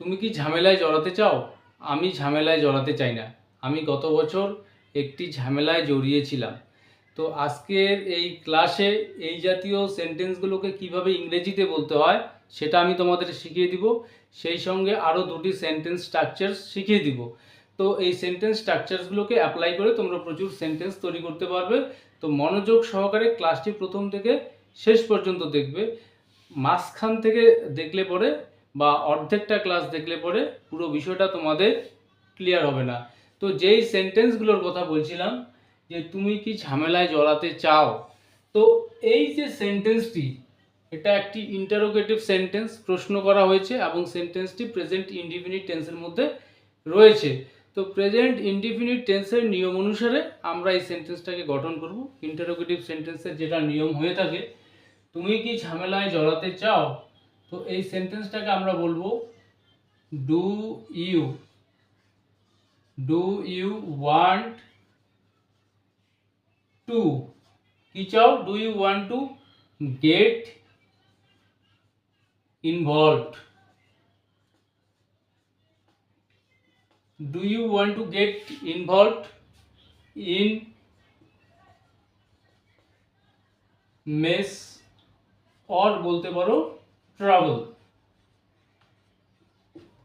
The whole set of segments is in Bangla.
তুমি কি ঝামেলায় জড়াতে চাও? আমি ঝামেলায় জড়াতে চাই না। আমি গত বছর একটি ঝামেলায় জড়িয়েছিলাম। তো আজকের এই ক্লাসে এই জাতীয় সেন্টেন্সগুলোকে কীভাবে ইংরেজিতে বলতে হয়, সেটা আমি তোমাদের শিখিয়ে দিব। সেই সঙ্গে আরও দুটি সেন্টেন্স স্ট্রাকচার শিখিয়ে দিব। তো এই সেন্টেন্স স্ট্রাকচারসগুলোকে অ্যাপ্লাই করে তোমরা প্রচুর সেন্টেন্স তৈরি করতে পারবে। তো মনোযোগ সহকারে ক্লাসটি প্রথম থেকে শেষ পর্যন্ত দেখবে। মাঝখান থেকে দেখলে পরে বা অর্ধেকটা ক্লাস দেখলে পরে পুরো বিষয়টা তোমাদের ক্লিয়ার হবে না। তো যেই সেন্টেন্সগুলোর কথা বলছিলাম, যে তুমি কি ঝামেলায় জড়াতে চাও, তো এই যে সেন্টেন্সটি এটা একটি ইন্টারোগেটিভ সেন্টেন্স প্রশ্ন করা হয়েছে এবং সেন্টেন্সটি প্রেজেন্ট ইনডিফিনিট টেন্সের মধ্যে রয়েছে। তো প্রেজেন্ট ইনডিফিনিট টেন্সের নিয়ম অনুসারে আমরা এই সেন্টেন্সটাকে গঠন করব। ইন্টারোগেটিভ সেন্টেন্সের যেটা নিয়ম হয়ে থাকে, তুমি কি ঝামেলায় জড়াতে চাও তো এই সেন্টেন্সটাকে আমরা বলব do you do you want to কি চাও? Do you want to get involved do you want to get involved in mess or বলতে পারো ট্রাভেল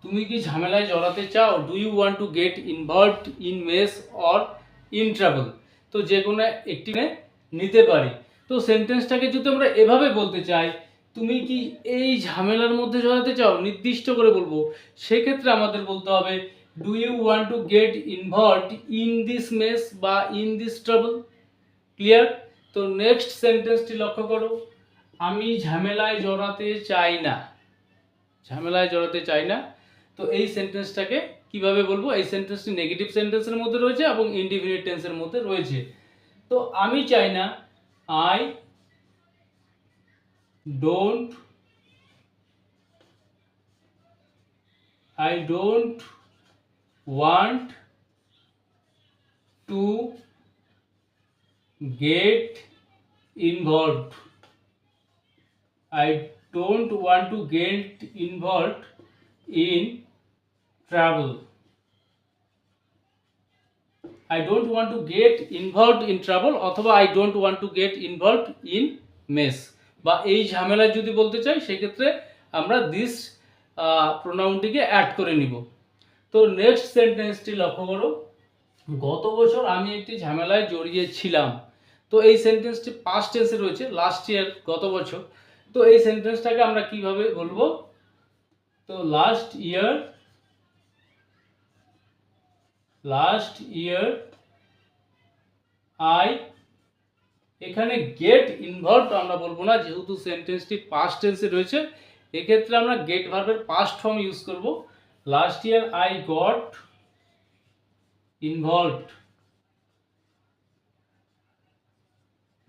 তুমি কি ঝামেলায় জড়াতে চাও? Do you want to get involved in mess or in trouble তো যে কোনো একটি নিতে পারি। তো সেন্টেন্সটাকে যদি আমরা এভাবে বলতে চাই, তুমি কি এই ঝামেলার মধ্যে জড়াতে চাও? নির্দিষ্ট করে বলব। সেক্ষেত্রে আমাদের বলতে হবে do you want to get involved in this mess বা ইন দিস ট্রাবল ক্লিয়ার তো নেক্সট সেন্টেন্সটি লক্ষ্য করো। আমি ঝামেলায় জড়াতে চাই না। ঝামেলায় জড়াতে চাই না। তো এই সেন্টেন্সটাকে কীভাবে বলব? এই সেন্টেন্সটি নেগেটিভ সেন্টেন্সের মধ্যে রয়েছে এবং ইনডিফিনিট টেন্সের মধ্যে রয়েছে। তো আমি চাই না I don't I don't want to get involved. I don't want to get involved in travel. I don't want to get involved in trouble অথবা i don't want to get involved in mess. বা এই ঝামেলা যদি বলতে চাই, সেক্ষেত্রে আমরা দিস প্রোনাউনটিকে অ্যাড করে নিব। তো নেক্সট সেন্টেন্সটি লক্ষ্য করো। গত বছর আমি একটি ঝামেলায় জড়িয়েছিলাম তো এই সেন্টেন্সটি পাস্ট টেন্সে রয়েছে। লাস্ট ইয়ার গত বছর। তো এই সেন্টেন্সটাকে আমরা কীভাবে বলব? তো last year last year I এখানে গেট ইনভলভ আমরা বলব না, যেহেতু সেন্টেন্সটি পাস্ট টেন্সে রয়েছে, এক্ষেত্রে আমরা গেট ভার্বের পাস্ট ফর্ম ইউজ করব। Last year i got involved.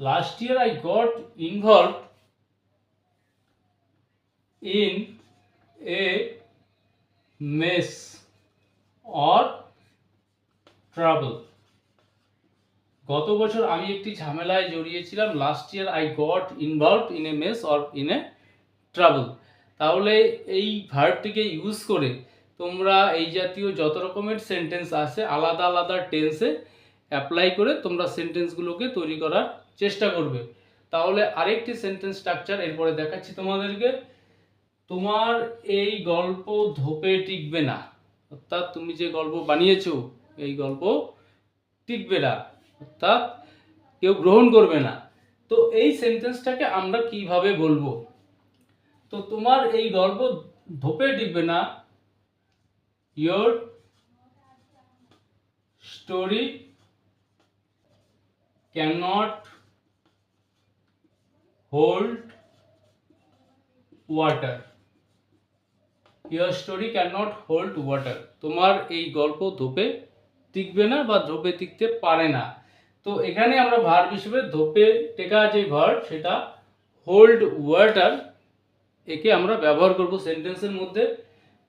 Last year i got involved in a mess or trouble. গত বছর আমি একটি ঝামেলায় জড়িয়েছিলাম। Last year I got involve in a mess or in a trouble তাহলে এই ভার্বটিকে ইউজ করে তোমরা এই জাতীয় যত রকমের সেন্টেন্স আছে, আলাদা আলাদা টেন্সে অ্যাপ্লাই করে তোমরা সেন্টেন্সগুলোকে তৈরি করার চেষ্টা করবে। তাহলে আরেকটি সেন্টেন্স স্ট্রাকচার এরপরে দেখাচ্ছি তোমাদেরকে। তোমার এই গল্প ধোপে টিকবে না। অর্থাৎ তুমি যে গল্প বানিয়েছো, এই গল্প টিকবে না। অর্থাৎ কেউ গ্রহণ করবে না। তো এই সেন্টেন্সটাকে আমরা কীভাবে বলব? তো তোমার এই গল্প ধোপে টিকবে না। Your story cannot hold water your story cannot hold water. তোমার এই গল্প ধোপে টিকবে না বা ধোপে টিকতে পারে না। তো এখানে আমরা ভার্ব হিসেবে ধোপে টেকা যে ভার্ব সেটা হোল্ড ওয়াটার একে আমরা ব্যবহার করব সেন্টেন্সের মধ্যে।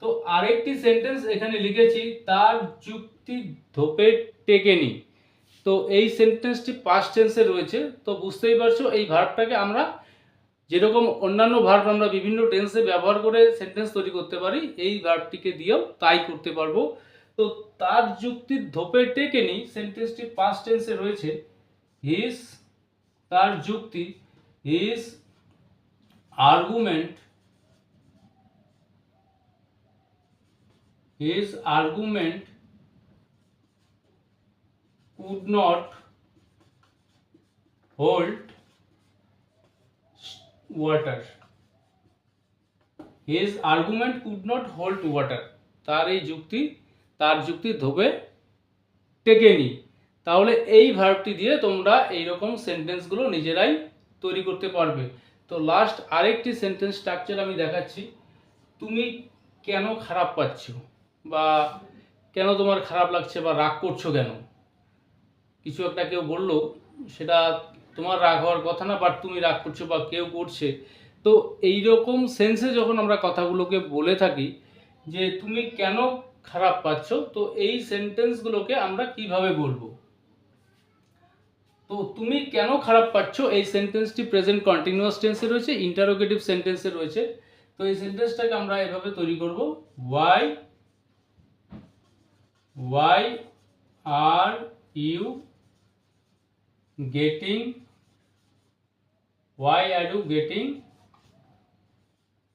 তো আরেকটি সেন্টেন্স এখানে লিখেছি, তার যুক্তি ধোপে টেকেনি। তো এই সেন্টেন্সটি পাস্ট টেন্সে রয়েছে, তো বুঝতেই পারছ, এই ভার্বটাকে আমরা যেরকম অন্যান্য ভার্ব আমরা বিভিন্ন টেন্সে ব্যবহার করে সেন্টেন্স তৈরি করতে পারি, এই ভার্বটিকে দিয়েও তাই করতে পারব। তো তার যুক্তির ধোপে টেকে টেকেনি সেন্টেন্সটি পাঁচ টেন্সে রয়েছে। হিস তার যুক্তি his argument his argument could not hold water. His argument could not hold water. তার এই যুক্তি, তার যুক্তি ধোবে টেকেনি। তাহলে এই ভার্বটি দিয়ে তোমরা এই রকম সেন্টেন্সগুলো নিজেরাই তৈরি করতে পারবে। তো লাস্ট আরেকটি সেন্টেন্স স্ট্রাকচার আমি দেখাচ্ছি। তুমি কেন খারাপ পাচ্ছ? বা কেন তোমার খারাপ লাগছে বা রাগ করছ কেন? কিছু একটা কেউ বলল, সেটা তোমার রাগ হওয়ার কথা না বাট তুমি রাগ করছ বা কেউ করছে। তো এই রকম সেন্সে যখন আমরা কথাগুলোকে বলে থাকি, যে তুমি কেন খারাপ পাচ্ছ, তো এই সেন্টেন্সগুলোকে আমরা কীভাবে বলব? তো তুমি কেন খারাপ পাচ্ছ? এই সেন্টেন্সটি প্রেজেন্ট কন্টিনিউয়াস টেন্সে রয়েছে ইন্টারোগেটিভ সেন্টেন্সে রয়েছে। তো এই সেন্টেন্সটাকে আমরা এভাবে তৈরি করব why why are you getting why are you getting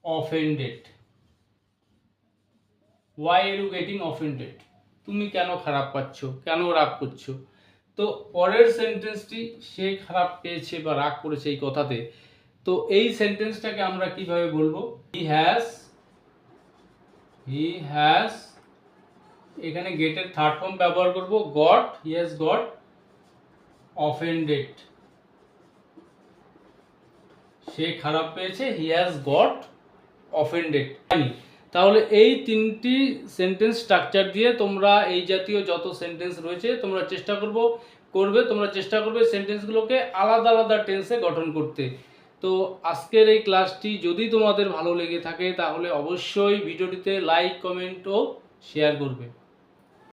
offended why are you getting offended তুমি কেন খারাপ পাচ্ছ? কেন রাগ করছ? তো পরের সেন্টেন্সটি সে খারাপ পেয়েছে বা রাগ করেছে এই কথাতে। তো এই সেন্টেন্সটাকে আমরা কীভাবে বলব? হি হ্যাজ হি হ্যাজ এখানে গেটের থার্ড ফর্ম ব্যবহার করব। Got he has got offended সে খারাপ পেয়েছে হি হ্যাজ গট অফেন্ডেড তাহলে এই তিনটি সেন্টেন্স স্ট্রাকচার দিয়ে তোমরা এই জাতীয় যত সেন্টেন্স রয়েছে, তোমরা চেষ্টা করব, করবে, তোমরা চেষ্টা করবে সেন্টেন্সগুলোকে আলাদা আলাদা টেন্সে গঠন করতে। তো আজকের এই ক্লাসটি যদি তোমাদের ভালো লেগে থাকে, তাহলে অবশ্যই ভিডিওটিতে লাইক কমেন্ট ও শেয়ার করবে।